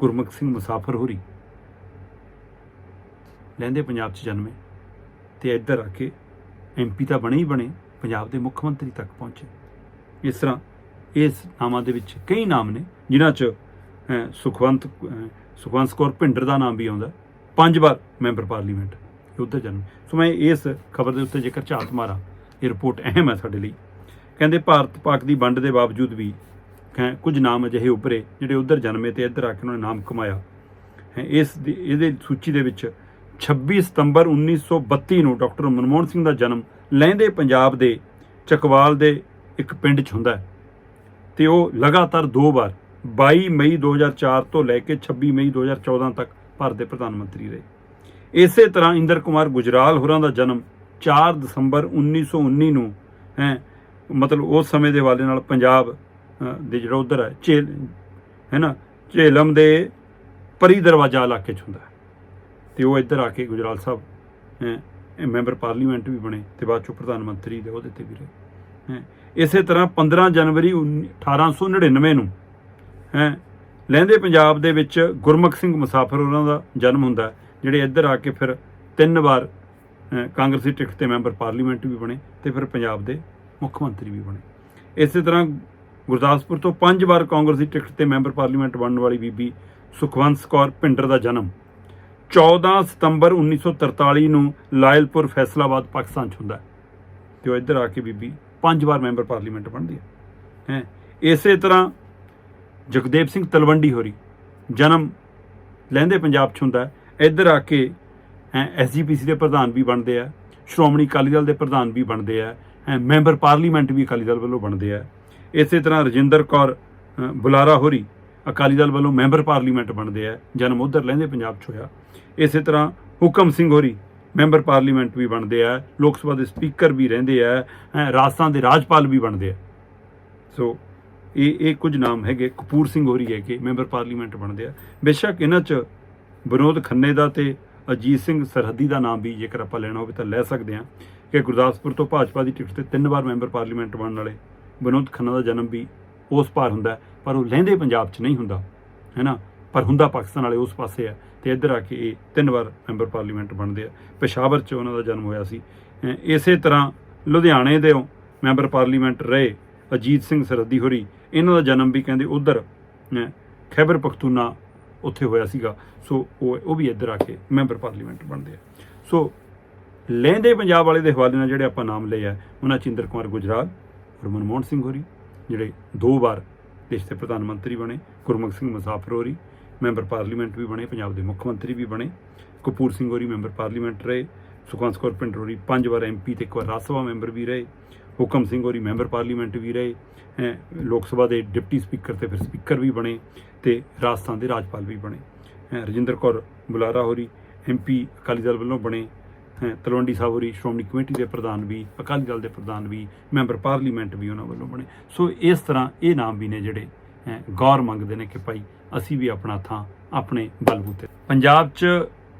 ਗੁਰਮੁਖ ਸਿੰਘ ਮੁਸਾਫਰ ਹੋਰੀ। ਲਹਿੰਦੇ ਪੰਜਾਬ 'ਚ ਜਨਮੇ ਤੇ ਇੱਧਰ ਆ ਕੇ ਐਮਪੀ ਤਾਂ ਬਣੇ ਹੀ ਬਣੇ ਪੰਜਾਬ ਦੇ ਮੁੱਖ ਮੰਤਰੀ ਤੱਕ ਪਹੁੰਚੇ। ਇਸ ਤਰ੍ਹਾਂ ਇਸ ਨਾਮਾਂ ਦੇ ਵਿੱਚ ਕਈ ਨਾਮ ਨੇ ਜਿਨ੍ਹਾਂ 'ਚ ਸੁਖਵੰਤ ਅਹ, ਸੁਖਵੰਤ ਕੌਰ ਭਿੰਡਰ ਦਾ ਨਾਮ ਵੀ ਆਉਂਦਾ। ਪੰਜ ਵਾਰ ਮੈਂਬਰ ਪਾਰਲੀਮੈਂਟ ਇਹ ਉਹਦਾ ਜਨਮ। ਸੋ ਮੈਂ ਇਸ ਖਬਰ ਦੇ ਉੱਤੇ ਜੇਕਰ ਝਾਤ ਮਾਰਾਂ ਇਹ ਰਿਪੋਰਟ ਅਹਿਮ ਹੈ ਸਾਡੇ ਲਈ। ਕਹਿੰਦੇ ਭਾਰਤ ਪਾਕ ਦੀ ਵੰਡ ਦੇ ਬਾਵਜੂਦ ਵੀ ਕੁਝ ਨਾਮ ਅਜਿਹੇ ਉੱਭਰੇ ਜਿਹੜੇ ਉਧਰ ਜਨਮੇ ਤੇ ਇੱਧਰ ਆ ਕੇ ਉਹਨਾਂ ਨੇ ਨਾਮ ਕਮਾਇਆ। ਹੈ, ਇਸ ਦੀ, ਇਹਦੇ ਸੂਚੀ ਦੇ ਵਿੱਚ 26 ਸਤੰਬਰ 1932 ਨੂੰ ਡਾਕਟਰ ਮਨਮੋਹਨ ਸਿੰਘ ਦਾ ਜਨਮ ਲਹਿੰਦੇ ਪੰਜਾਬ ਦੇ ਚਕਵਾਲ ਦੇ ਇੱਕ ਪਿੰਡ 'ਚ ਹੁੰਦਾ ਹੈ। ਤੇ ਉਹ ਲਗਾਤਾਰ ਦੋ ਵਾਰ 22 ਮਈ 2004 ਤੋਂ ਲੈ ਕੇ 26 ਮਈ 2014 ਤੱਕ ਭਾਰਤ ਦੇ ਪ੍ਰਧਾਨ ਮੰਤਰੀ ਰਹੇ। ਇਸੇ ਤਰ੍ਹਾਂ ਇੰਦਰ ਕੁਮਾਰ ਗੁਜਰਾਲ ਹੋਰਾਂ ਦਾ ਜਨਮ 4 ਦਸੰਬਰ 1919 ਨੂੰ, ਹੈ, ਮਤਲਬ ਉਸ ਸਮੇਂ ਦੇ ਵਾਲੇ ਨਾਲ ਪੰਜਾਬ ਦੇ ਜਿਹੜਾ ਉਧਰ ਹੈ ਝੇਲ ਹੈ ਨਾ, ਝੇਲਮ ਦੇ ਪਰੀ ਦਰਵਾਜ਼ਾ ਇਲਾਕੇ 'ਚ ਹੁੰਦਾ ਹੈ ਤੇ ਉਹ ਇੱਧਰ ਆ ਕੇ ਗੁਜਰਾਲ ਸਾਹਿਬ ਮੈਂਬਰ ਪਾਰਲੀਮੈਂਟ ਵੀ ਬਣੇ, ਤੇ ਬਾਅਦ ਚੋਂ ਪ੍ਰਧਾਨ ਮੰਤਰੀ ਦੇ ਉਹਦੇ ਤੇ ਵੀ ਰਹੇ, ਹੈਂ। ਇਸੇ ਤਰ੍ਹਾਂ 15 ਜਨਵਰੀ 19 1899 ਨੂੰ, ਹੈ, ਲਹਿੰਦੇ ਪੰਜਾਬ ਦੇ ਵਿੱਚ ਗੁਰਮੁਖ ਸਿੰਘ ਮੁਸਾਫਰ ਉਹਨਾਂ ਦਾ ਜਨਮ ਹੁੰਦਾ ਜਿਹੜੇ ਇੱਧਰ ਆ ਕੇ ਫਿਰ ਤਿੰਨ ਵਾਰ ਕਾਂਗਰਸੀ ਟਿਕਟ ਤੇ ਮੈਂਬਰ ਪਾਰਲੀਮੈਂਟ ਵੀ ਬਣੇ, ਤੇ ਫਿਰ ਪੰਜਾਬ ਦੇ ਮੁੱਖ ਮੰਤਰੀ ਵੀ ਬਣੇ ਇਸੇ ਤਰ੍ਹਾਂ ਗੁਰਦਾਸਪੁਰ ਤੋਂ ਪੰਜ ਵਾਰ ਕਾਂਗਰਸ ਦੀ ਟਿਕਟ ਤੇ ਮੈਂਬਰ ਪਾਰਲੀਮੈਂਟ ਬਣਨ ਵਾਲੀ ਬੀਬੀ ਸੁਖਵੰਤ ਕੌਰ ਭਿੰਡਰ ਦਾ ਜਨਮ। 14 ਸਤੰਬਰ 1943 ਨੂੰ ਲਾਇਲਪੁਰ ਫੈਸਲਾਬਾਦ ਪਾਕਿਸਤਾਨ 'ਚ ਹੁੰਦਾ ਹੈ। ਤੇ ਉਹ ਇੱਧਰ ਆ ਕੇ ਬੀਬੀ ਪੰਜ ਵਾਰ ਮੈਂਬਰ ਪਾਰਲੀਮੈਂਟ ਬਣਦੀ ਹੈ। ਹੈ? ਇਸੇ ਤਰ੍ਹਾਂ ਜਗਦੇਵ ਸਿੰਘ ਤਲਵੰਡੀ ਹੋਰੀ ਜਨਮ ਲਹਿੰਦੇ ਪੰਜਾਬ 'ਚ ਹੁੰਦਾ ਇੱਧਰ ਆ ਕੇ ਐਸਜੀਪੀਸੀ ਦੇ ਪ੍ਰਧਾਨ ਵੀ ਬਣਦੇ ਆ। ਸ਼੍ਰੋਮਣੀ ਅਕਾਲੀ ਦਲ ਦੇ ਪ੍ਰਧਾਨ ਵੀ ਬਣਦੇ ਆ। ਹੈਂ, ਮੈਂਬਰ ਪਾਰਲੀਮੈਂਟ ਵੀ ਅਕਾਲੀ ਦਲ ਵੱਲੋਂ ਬਣਦੇ ਆ। ਇਸੇ ਤਰ੍ਹਾਂ ਰਜਿੰਦਰ ਕੌਰ ਬੁਲਾਰਾ ਹੋਰੀ ਅਕਾਲੀ ਦਲ ਵੱਲੋਂ ਮੈਂਬਰ ਪਾਰਲੀਮੈਂਟ ਬਣਦੇ ਆ, ਜਨਮ ਉਧਰ ਲੈਂਦੇ ਪੰਜਾਬ 'ਚ ਹੋਇਆ। ਇਸੇ ਤਰ੍ਹਾਂ ਹੁਕਮ ਸਿੰਘ ਹੋਰੀ ਮੈਂਬਰ ਪਾਰਲੀਮੈਂਟ ਵੀ ਬਣਦੇ ਆ, ਲੋਕ ਸਭਾ ਦੇ ਸਪੀਕਰ ਵੀ ਰਹਿੰਦੇ ਆ ਰਾਜਸਥਾਨ ਦੇ ਰਾਜਪਾਲ ਵੀ ਬਣਦੇ ਆ। ਸੋ ਇਹ ਇਹ ਕੁਝ ਨਾਮ ਹੈਗੇ, ਕਪੂਰ ਸਿੰਘ ਹੋਰੀ ਹੈ ਕਿ ਮੈਂਬਰ ਪਾਰਲੀਮੈਂਟ ਬਣਦੇ ਆ। ਬੇਸ਼ੱਕ ਇਹਨਾਂ 'ਚ ਵਿਨੋਦ ਖੰਨੇ ਦਾ ਤੇ ਅਜੀਤ ਸਿੰਘ ਸਰਹੱਦੀ ਦਾ ਨਾਮ ਵੀ ਜੇਕਰ ਆਪਾਂ ਲੈਣਾ ਹੋਵੇ ਤਾਂ ਲੈ ਸਕਦੇ ਹਾਂ ਕਿ ਗੁਰਦਾਸਪੁਰ ਤੋਂ ਭਾਜਪਾ ਦੀ ਟਿਕਟ ਤੇ ਤਿੰਨ ਵਾਰ ਮੈਂਬਰ ਪਾਰਲੀਮੈਂਟ ਬਣਨ ਵਾਲੇ ਵਿਨੋਦ ਖੰਨਾ ਦਾ ਜਨਮ ਵੀ ਉਸ ਪਾਰ ਹੁੰਦਾ ਪਰ ਉਹ ਲਹਿੰਦੇ ਪੰਜਾਬ 'ਚ ਨਹੀਂ ਹੁੰਦਾ ਹੈ ਨਾ ਪਰ ਹੁੰਦਾ ਪਾਕਿਸਤਾਨ ਵਾਲੇ ਉਸ ਪਾਸੇ ਆ ਤੇ ਇੱਧਰ ਆ ਕੇ ਇਹ ਤਿੰਨ ਵਾਰ ਮੈਂਬਰ ਪਾਰਲੀਮੈਂਟ ਬਣਦੇ ਆ। ਪਸ਼ਾਵਰ 'ਚ ਉਹਨਾਂ ਦਾ ਜਨਮ ਹੋਇਆ ਸੀ। ਇਸੇ ਤਰ੍ਹਾਂ ਲੁਧਿਆਣੇ ਦੇ ਮੈਂਬਰ ਪਾਰਲੀਮੈਂਟ ਰਹੇ ਅਜੀਤ ਸਿੰਘ ਸਰਹੱਦੀ ਹੋਰੀ। ਇਹਨਾਂ ਦਾ ਜਨਮ ਵੀ ਕਹਿੰਦੇ ਉਧਰ ਖੈਬਰ ਪਖਤੂਨਾ ਉੱਥੇ ਹੋਇਆ ਸੀਗਾ। ਸੋ ਉਹ ਉਹ ਵੀ ਇੱਧਰ ਆ ਕੇ ਮੈਂਬਰ ਪਾਰਲੀਮੈਂਟ ਬਣਦੇ ਆ। ਸੋ ਲਹਿੰਦੇ ਪੰਜਾਬ ਵਾਲੇ ਦੇ ਹਵਾਲੇ ਨਾਲ ਜਿਹੜੇ ਆਪਾਂ ਨਾਮ ਲਏ ਆ, ਉਹਨਾਂ 'ਚ ਇੰਦਰ ਕੁਮਾਰ ਗੁਜਰਾਲ ਔਰ ਮਨਮੋਹਨ ਸਿੰਘ ਹੋਰੀ ਜਿਹੜੇ ਦੋ ਵਾਰ ਦੇਸ਼ ਦੇ ਪ੍ਰਧਾਨ ਮੰਤਰੀ ਬਣੇ ਗੁਰਮੁਖ ਸਿੰਘ ਮੁਸਾਫਰ ਹੋਰੀ ਮੈਂਬਰ ਪਾਰਲੀਮੈਂਟ ਵੀ ਬਣੇ ਪੰਜਾਬ ਦੇ ਮੁੱਖ ਮੰਤਰੀ ਵੀ ਬਣੇ ਕਪੂਰ ਸਿੰਘ ਹੋਰੀ ਮੈਂਬਰ ਪਾਰਲੀਮੈਂਟ ਰਹੇ ਸੁਖਵੰਤ ਕੌਰ ਪਿੰਡ ਹੋਰੀ ਪੰਜ ਵਾਰ ਐਮਪੀ ਤੇ ਇੱਕ ਵਾਰ ਰਾਜ ਸਭਾ ਮੈਂਬਰ ਵੀ ਰਹੇ ਹੁਕਮ ਸਿੰਘ ਹੋਰੀ ਮੈਂਬਰ ਪਾਰਲੀਮੈਂਟ ਵੀ ਰਹੇ ਹੈਂ, ਲੋਕ ਸਭਾ ਦੇ ਡਿਪਟੀ ਸਪੀਕਰ ਤੇ ਫਿਰ ਸਪੀਕਰ ਵੀ ਬਣੇ ਤੇ ਰਾਜਸਥਾਨ ਦੇ ਰਾਜਪਾਲ ਵੀ ਬਣੇ ਹੈਂ, ਰਜਿੰਦਰ ਕੌਰ ਬੁਲਾਰਾ ਹੋਰੀ ਐਮਪੀ ਅਕਾਲੀ ਦਲ ਵੱਲੋਂ ਬਣੇ ਤਲਵੰਡੀ ਸਾਹਿਬ ਹੋਰੀ ਸ਼੍ਰੋਮਣੀ ਕਮੇਟੀ ਦੇ ਪ੍ਰਧਾਨ ਵੀ ਅਕਾਲੀ ਦਲ ਦੇ ਪ੍ਰਧਾਨ ਵੀ ਮੈਂਬਰ ਪਾਰਲੀਮੈਂਟ ਵੀ ਉਹਨਾਂ ਵੱਲੋਂ ਬਣੇ। ਸੋ ਇਸ ਤਰ੍ਹਾਂ ਇਹ ਨਾਮ ਵੀ ਨੇ ਜਿਹੜੇ ਹੈਂ, ਗੌਰ ਮੰਗਦੇ ਨੇ ਕਿ ਭਾਈ ਅਸੀਂ ਵੀ ਆਪਣਾ ਥਾਂ ਆਪਣੇ ਬਲਬੂਤੇ ਪੰਜਾਬ 'ਚ